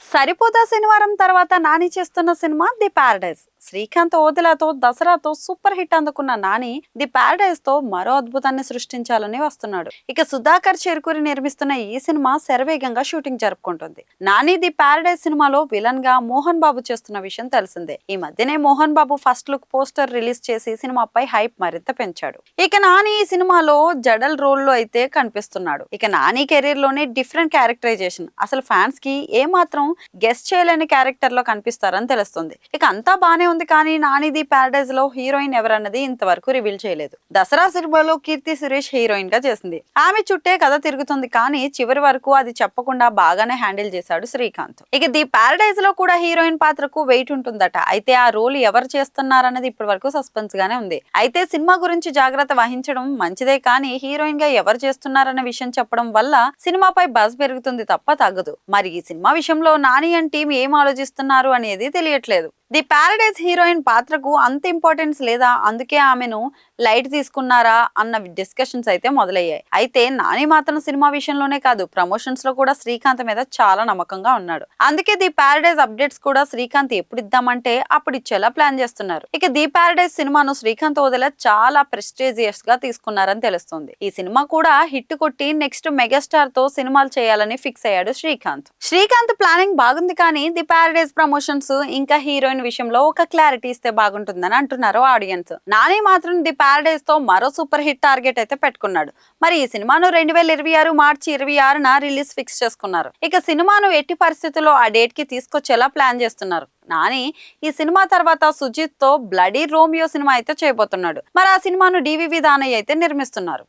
సరిపోతా శనివారం తర్వాత నాని చేస్తున్న సినిమా ది పారడైజ్ శ్రీకాంత్ ఓదిలాతో దసరాతో సూపర్ హిట్ అందుకున్న నాని ది పారడైజ్తో మరో అద్భుతాన్ని సృష్టించాలని వస్తున్నాడు. ఇక సుధాకర్ చేరుకుని నిర్మిస్తున్న ఈ సినిమా శరవేగంగా షూటింగ్ జరుపుకుంటుంది. నాని ది పారడైజ్ సినిమాలో విలన్గా మోహన్ బాబు చేస్తున్న విషయం తెలిసిందే. ఈ మధ్యనే Mohan Babu first look poster release చేసి సినిమాపై హైప్ మరింత పెంచాడు. ఇక నాని ఈ సినిమాలో జడల్ రోల్లో అయితే కనిపిస్తున్నాడు. ఇక నాని కెరీర్లోనే డిఫరెంట్ క్యారెక్టరైజేషన్. అసలు ఫ్యాన్స్కి ఏ మాత్రం గెస్ట్ చేయలేని క్యారెక్టర్లో కనిపిస్తారని తెలుస్తుంది. ఇక అంతా బానే ఉంది కానీ నానిది పారడైజ్లో హీరోయిన్ ఎవరన్నది ఇంతవరకు రివీల్ చేయలేదు. దసరా సినిమాలో కీర్తి సురేష్ హీరోయిన్గా చేసింది. ఆమె చుట్టే కథ తిరుగుతుంది కానీ చివరి వరకు అది చెప్పకుండా బాగానే హ్యాండిల్ చేశాడు శ్రీకాంత్. ఇక ది పారడైజ్లో కూడా హీరోయిన్ పాత్రకు వెయిట్ ఉంటుందట. అయితే ఆ రోల్ ఎవరు చేస్తున్నారన్నది ఇప్పటి వరకు సస్పెన్స్ గానే ఉంది. అయితే సినిమా గురించి జాగ్రత్త వహించడం మంచిదే కానీ హీరోయిన్గా ఎవరు చేస్తున్నారన్న విషయం చెప్పడం వల్ల సినిమాపై బజ్ పెరుగుతుంది తప్ప తగ్గదు. మరి ఈ సినిమా విషయంలో నాని అండ్ టీం ఏం ఆలోచిస్తున్నారు అనేది తెలియట్లేదు. ది పారడైజ్ హీరోయిన్ పాత్రకు అంత ఇంపార్టెన్స్ లేదా? అందుకే ఆమెను లైట్ తీసుకున్నారా? అన్న డిస్కషన్స్ అయితే మొదలయ్యాయి. అయితే నాని మాత్రం సినిమా విషయంలోనే కాదు ప్రమోషన్స్లో కూడా శ్రీకాంత్ మీద చాలా నమ్మకంగా ఉన్నాడు. అందుకే ది పారడైజ్ అప్డేట్స్ కూడా శ్రీకాంత్ ఎప్పుడు ఇద్దామంటే అప్పుడు ఇచ్చేలా ప్లాన్ చేస్తున్నారు. ఇక ది పారడైజ్ సినిమాను శ్రీకాంత్ వదిలే చాలా ప్రెస్టేజియస్గా తీసుకున్నారని తెలుస్తుంది. ఈ సినిమా కూడా హిట్ కొట్టి నెక్స్ట్ మెగాస్టార్తో సినిమాలు చేయాలని ఫిక్స్ అయ్యాడు శ్రీకాంత్. శ్రీకాంత్ ప్లానింగ్ బాగుంది కానీ ది పారడైజ్ ప్రమోషన్స్ ఇంకా హీరోయిన్ విషయంలో ఒక క్లారిటీ ఇస్తే బాగుంటుందని అంటున్నారు ఆడియన్స్ నాని మాత్రం ది పారడైజ్తో మరో సూపర్ హిట్ టార్గెట్ అయితే పెట్టుకున్నాడు. మరి ఈ సినిమాను రెండు వేల ఇరవై ఆరు మార్చి ఇరవై ఆరున రిలీజ్ ఫిక్స్ చేసుకున్నారు. ఇక సినిమాను ఎట్టి పరిస్థితుల్లో ఆ డేట్కి తీసుకొచ్చేలా ప్లాన్ చేస్తున్నారు. నాని ఈ సినిమా తర్వాత సుజిత్తో బ్లడీ రోమియో సినిమా అయితే చేయబోతున్నాడు. మరి ఆ సినిమాను డివివి దానయ్య అయితే నిర్మిస్తున్నారు.